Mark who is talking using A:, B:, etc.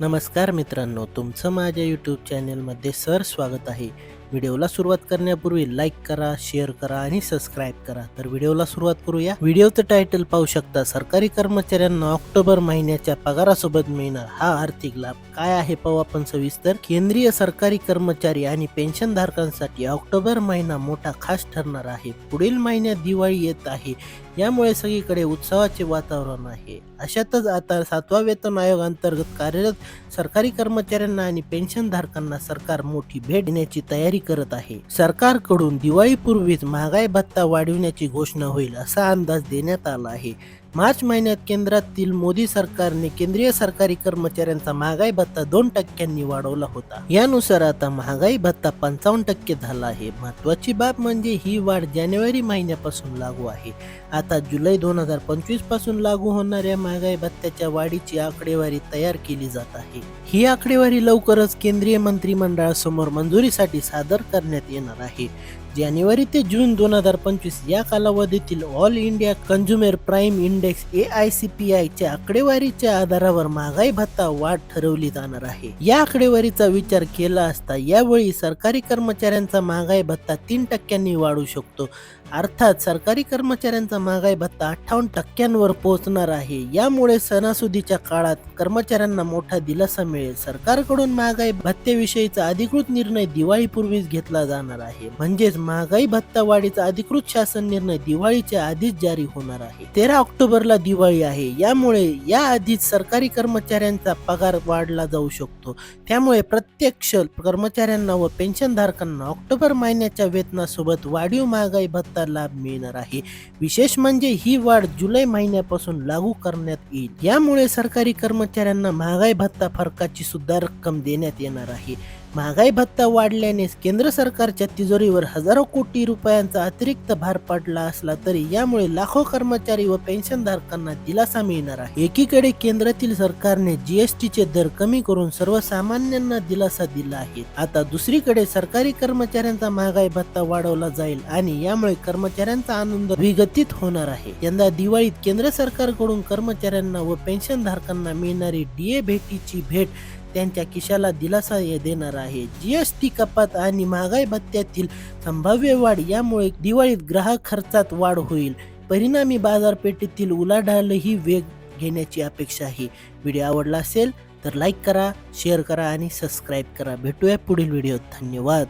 A: नमस्कार मित्रांनो तुमचं माझ्या यूट्यूब चॅनलमध्ये सर स्वागत आहे. व्हिडिओला सुरुवात करण्यापूर्वी लाईक करा शेअर करा आणि सबस्क्राईब करा. तर व्हिडिओला सुरुवात करूया. व्हिडिओचं टायटल पाहू शकता सरकारी कर्मचाऱ्यांना ऑक्टोबर महिन्याच्या पगारासोबत मिळणार हा आर्थिक लाभ. काय आहे पाहू आपण सविस्तर. केंद्रीय सरकारी कर्मचारी आणि पेन्शनधारकांसाठी ऑक्टोबर महिना मोठा खास ठरणार आहे. पुढील महिन्यात दिवाळी येत आहे. यामुळे सगळीकडे उत्सवाचे वातावरण आहे. अशातच आता सातवा वेतन आयोग अंतर्गत कार्यरत सरकारी कर्मचाऱ्यांना आणि पेन्शनधारकांना सरकार मोठी भेट देण्याची तयारी करत आहे. सरकारकडून दिवाळीपूर्वीच महागाई भत्ता वाढविण्याची घोषणा होईल असा अंदाज देण्यात आला आहे. मार्च महिन्यात केंद्रातील मोदी सरकारने केंद्रीय सरकारी कर्मचाऱ्यांचा महागाई भत्ता दोन टक्क्यांनी वाढवला होता. यानुसार आता महागाई भत्ता पंचावन्न टक्के झाला आहे. महत्वाची बाब म्हणजे ही वाढ जानेवारी महिन्यापासून लागू आहे. आता जुलै दोन हजार पंचवीसपासून लागू होणाऱ्या महागाई भत्त्याच्या वाढीची आकडेवारी तयार केली जात आहे. ही आकडेवारी लवकरच केंद्रीय मंत्रिमंडळासमोर मंजुरीसाठी सादर करण्यात येणार आहे. जानेवारी ते जून दोन हजार पंचवीस या कालावधीतील all India consumer prime index A I C P आयच्या आकडेवारीच्या आधारावर महागाई भत्ता वाढ ठरवली जाणार आहे. या आकडेवारीचा विचार केला असता यावेळी सरकारी कर्मचाऱ्यांचा महागाई भत्ता तीन टक्क्यांनी वाढू शकतो. अर्थात सरकारी कर्मचाऱ्यांचा महागाई भत्ता अठ्ठावन्न टक्क्यांवर पोहोचणार आहे. यामुळे सणासुदीच्या काळात कर्मचाऱ्यांना मोठा दिलासा मिळेल. सरकारकडून महागाई भत्त्याविषयीचा अधिकृत निर्णय दिवाळीपूर्वीच घेतला जाणार आहे. म्हणजेच महागाई भत्ता वाढीचा अधिकृत शासन निर्णय दिवाळीच्या आधीच जारी होणार आहे. तेरा ऑक्टोबरला दिवाळी आहे. यामुळे या आधीच सरकारी कर्मचाऱ्यांचा पगार वाढला जाऊ शकतो. त्यामुळे प्रत्यक्ष कर्मचाऱ्यांना व पेन्शनधारकांना ऑक्टोबर महिन्याच्या वेतनासोबत वाढीव महागाई भत्ता लाभ मिळणार आहे. विशेष म्हणजे ही वाढ जुलै महिन्यापासून लागू करण्यात येईल. यामुळे सरकारी कर्मचाऱ्यांना महागाई भत्ता फरकाची सुद्धा रक्कम देण्यात येणार आहे. महागाई भत्ता वाढल्याने केंद्र सरकारच्या तिजोरीवर हजारो कोटी रुपयांचा अतिरिक्त भार पडला असला तरी यामुळे लाखो कर्मचारी व पेन्शनधारकांना दिलासा मिळणार आहे. एकीकडे केंद्रातील सरकारने जीएसटीचे दर कमी करून सर्वसामान्यांना दिलासा दिला आहे. आता दुसरीकडे सरकारी कर्मचाऱ्यांचा महागाई भत्ता वाढवला जाईल आणि यामुळे कर्मचाऱ्यांचा आनंद विगतीत होणार आहे. यंदा दिवाळीत केंद्र सरकारकडून कर्मचाऱ्यांना व पेन्शनधारकांना मिळणारी डीए भेटीची भेट त्यांच्या खिशाला दिलासा देणार आहे. जीएसटी कपात आणि महागाई भत्त्यातील संभाव्य वाढ यामुळे दिवाळीत ग्राहक खर्चात वाढ होईल. परिणामी बाजारपेठेतील उलाढालही वेग घेण्याची अपेक्षा आहे. व्हिडिओ आवडला असेल तर लाईक करा शेअर करा आणि सबस्क्राईब करा. भेटूया पुढील व्हिडिओत. धन्यवाद.